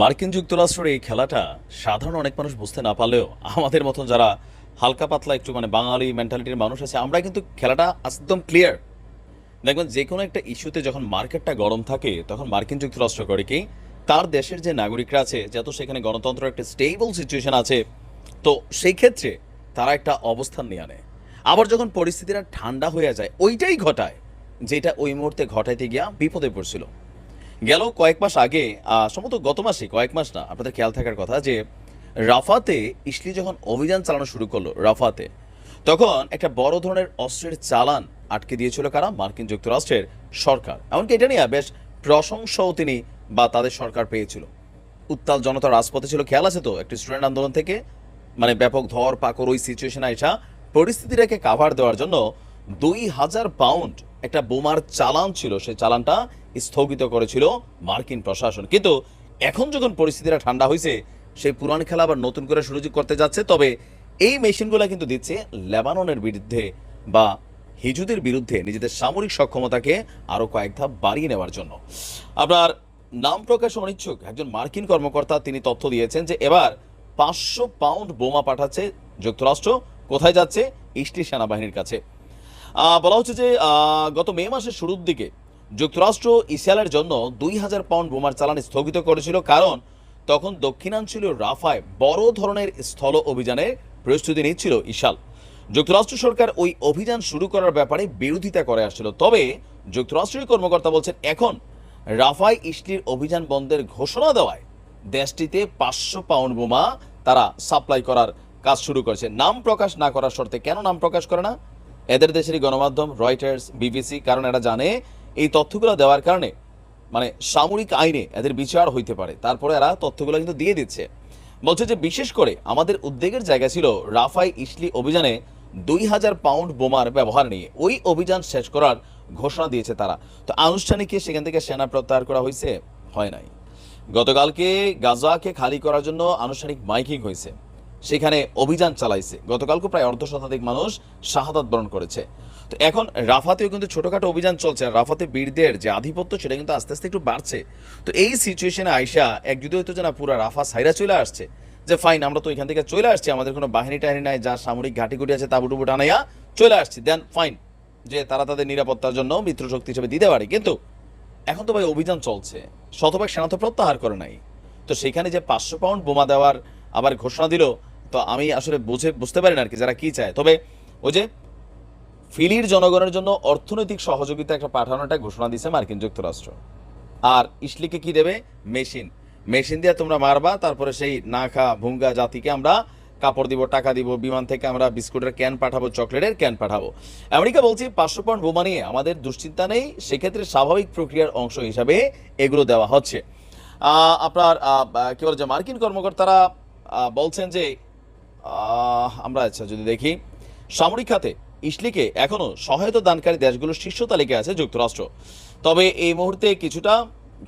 মার্কিন যুক্তরাষ্ট্রের এই খেলাটা সাধারণ অনেক মানুষ বুঝতে না পারলেও আমাদের মতন যারা হালকা পাতলা একটু মানে বাঙালি মেন্টালিটির মানুষ আছে, আমরা কিন্তু খেলাটা একদম ক্লিয়ার দেখবেন যে কোনো একটা ইস্যুতে যখন মার্কেটটা গরম থাকে, তখন মার্কিন যুক্তরাষ্ট্র করে কি, তার দেশের যে নাগরিকরা আছে যেহেতু সেখানে গণতন্ত্র একটা স্টেবল সিচুয়েশন আছে, তো সেই ক্ষেত্রে তারা একটা অবস্থান নিয়ে আনে। আবার যখন পরিস্থিতিটা ঠান্ডা হয়ে যায়, ওইটাই ঘটায়, যেটা ওই মুহূর্তে ঘটাইতে গিয়া বিপদে পড়ছিল। গেল কয়েক মাস আগে সম্ভবত গত মাসে কয়েক মাস না, আপনাদের খেয়াল থাকার কথা যে রাফাতে ইসলি যখন অভিযান চালানো শুরু করল, রাফাতে, তখন একটা বড় ধরনের অস্ত্রের চালান আটকে দিয়েছিল কারা? মার্কিন যুক্তরাষ্ট্রের সরকার। এমনকি এটা নিয়ে বেশ প্রশংসাও তিনি বা তাদের সরকার পেয়েছিল। উত্তাল জনতা রাজপথে ছিল, খেয়াল আছে তো? একটি স্টুডেন্ট আন্দোলন থেকে মানে ব্যাপক ধর পাকর ওই সিচুয়েশন আইসা, পরিস্থিতিটাকে কাভার দেওয়ার জন্য দুই হাজার পাউন্ড একটা বোমার চালান ছিল সেই চালানটা স্থগিত করেছিল মার্কিন প্রশাসন। কিন্তু এখন যখন পরিস্থিতিটা ঠান্ডা হয়েছে সেই পুরান খেলা আবার নতুন করে শুরু করতে যাচ্ছে, তবে এই মেশিনগুলো কিন্তু দিচ্ছে লেবাননের বিরুদ্ধে বা হিজুদের বিরুদ্ধে নিজেদের সামরিক সক্ষমতাকে আরও কয়েক ধাপ বাড়িয়ে নেওয়ার জন্য। আপনার নাম প্রকাশ অনিচ্ছুক। একজন মার্কিন কর্মকর্তা তিনি তথ্য দিয়েছেন যে এবার পাঁচশো পাউন্ড বোমা পাঠাচ্ছে যুক্তরাষ্ট্র, কোথায় যাচ্ছে? ইস্টি সেনাবাহিনীর কাছে। বলা হচ্ছে যে গত মে মাসের শুরুর দিকে যুক্তরাষ্ট্র ইসরায়েলের জন্য দুই হাজার পাউন্ড বোমার চালান স্থগিত করেছিল। কারণ তখন দক্ষিণাঞ্চলীয় রাফায় বড় ধরনের স্থল অভিযানের প্রস্তুতি নিচ্ছিল ইশাল। যুক্তরাষ্ট্র সরকার ওই অভিযান শুরু করার ব্যাপারে বিরোধিতা করে আসছিল। তবে যুক্তরাষ্ট্রীয় কর্মকর্তা বলছেন, এখন রাফায় ইসলির অভিযান বন্ধের ঘোষণা দেওয়ায় দেশটিতে পাঁচশো পাউন্ড বোমা তারা সাপ্লাই করার কাজ শুরু করেছে। নাম প্রকাশ না করার শর্তে কেন নাম প্রকাশ করে না? এদের দেশেরই গণমাধ্যম রয়টার্স বিবিসি কারণ এরা জানে এই তথ্যগুলো দেওয়ার কারণে মানে সামরিক আইনে এদের বিচার হইতে পারে। তারপরে এরা তথ্যগুলো কিন্তু দিয়ে দিচ্ছে। বলছে যে বিশেষ করে আমাদের উদ্বেগের জায়গা ছিল রাফাই ইসলি অভিযানে দুই হাজার পাউন্ড বোমার ব্যবহার নিয়ে। ওই অভিযান শেষ করার ঘোষণা দিয়েছে তারা। তো আনুষ্ঠানিক সেখান থেকে সেনা প্রত্যাহার করা হয়েছে? হয় নাই। গতকালকে গাজাকে খালি করার জন্য আনুষ্ঠানিক মাইকিং হয়েছে। সেখানে অভিযান চালাইছে। গতকালকে প্রায় অর্ধ শতাধিক মানুষ শাহাদাত বরণ করেছে। তো এখন রাফাতেও কিন্তু ছোটখাটো অভিযান চলছে আর রাফাতে বীরদের যে আধিপত্য সেটা কিন্তু আস্তে আস্তে একটু বাড়ছে। তো এই সিচুয়েশনে আইসা এক যদি হয়তো যে না পুরো রাফা সাইরা চলে আসছে। যে ফাইন আমরা তো এখান থেকে চলে আসছি, আমাদের কোনো বাহিনী টাহিনী নাই, যা সামরিক ঘাটিগুটি আছে তাবুটুবু টানাইয়া চলে আসছি। দেন ফাইন যে তারা তাদের নিরাপত্তার জন্য মিত্র শক্তি হিসেবে দিতে পারে। কিন্তু এখন তো ভাই অভিযান চলছে। শতভাগ সেনা তো প্রত্যাহার করে নাই। তো সেখানে যে পাঁচশো পাউন্ড বোমা দেওয়ার আবার ঘোষণা দিল তো আমি আসলে বুঝে, বুঝতে পারি না আর কি যারা কি চায়। তবে ওই যে ফিলির জনগণের জন্য অর্থনৈতিক সহযোগিতা একটা পাঠানোটা ঘোষণা দিয়েছে মার্কিন যুক্তরাষ্ট্র। আর ইসলিকে কি দেবে? মেশিন। মেশিন দিয়ে তোমরা মারবা, তারপরে সেই নাখা ভুঙ্গা জাতিকে আমরা কাপড় দিব, টাকা দিব, বিমান থেকে আমরা বিস্কুটের ক্যান পাঠাবো, চকলেটের ক্যান পাঠাবো। আমেরিকা বলছি, পাঁচশো পয়েন্ট বোমা নিয়ে আমাদের দুশ্চিন্তা নেই, সেক্ষেত্রে স্বাভাবিক প্রক্রিয়ার অংশ হিসাবে এগুলো দেওয়া হচ্ছে। আপনার কি বলে যে মার্কিন কর্মকর্তারা বলছেন যে আমরা আচ্ছা যদি দেখি, সামরিক খাতে ইসলিকে এখনও সহায়তা দানকারী দেশগুলোর শীর্ষ তালিকায় আছে যুক্তরাষ্ট্র। তবে এই মুহূর্তে কিছুটা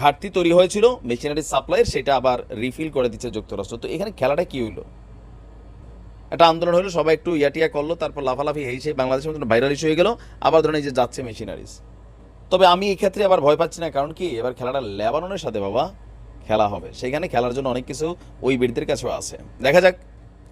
ঘাটতি তৈরি হয়েছিল, মেশিনারি সাপ্লাইয়ের, সেটা আবার রিফিল করে দিচ্ছে যুক্তরাষ্ট্র। তো এখানে খেলাটা কি হইল? একটা আন্দোলন হলো সবাই একটু ইয়াটিয়া করল, তারপর লাফালাফি এই সেই বাংলাদেশের মতন ভাইরাল ইস্যু হয়ে গেল, আবার ধরেন এই যে যাচ্ছে মেশিনারিজ তবে আমি এই ক্ষেত্রে আবার ভয় পাচ্ছি না, কারণ কি, এবার খেলাটা লেবাননের সাথে, বাবা, খেলা হবে। সেখানে খেলার জন্য অনেক কিছু ওই বীরদের কাছেও আছে। দেখা যাক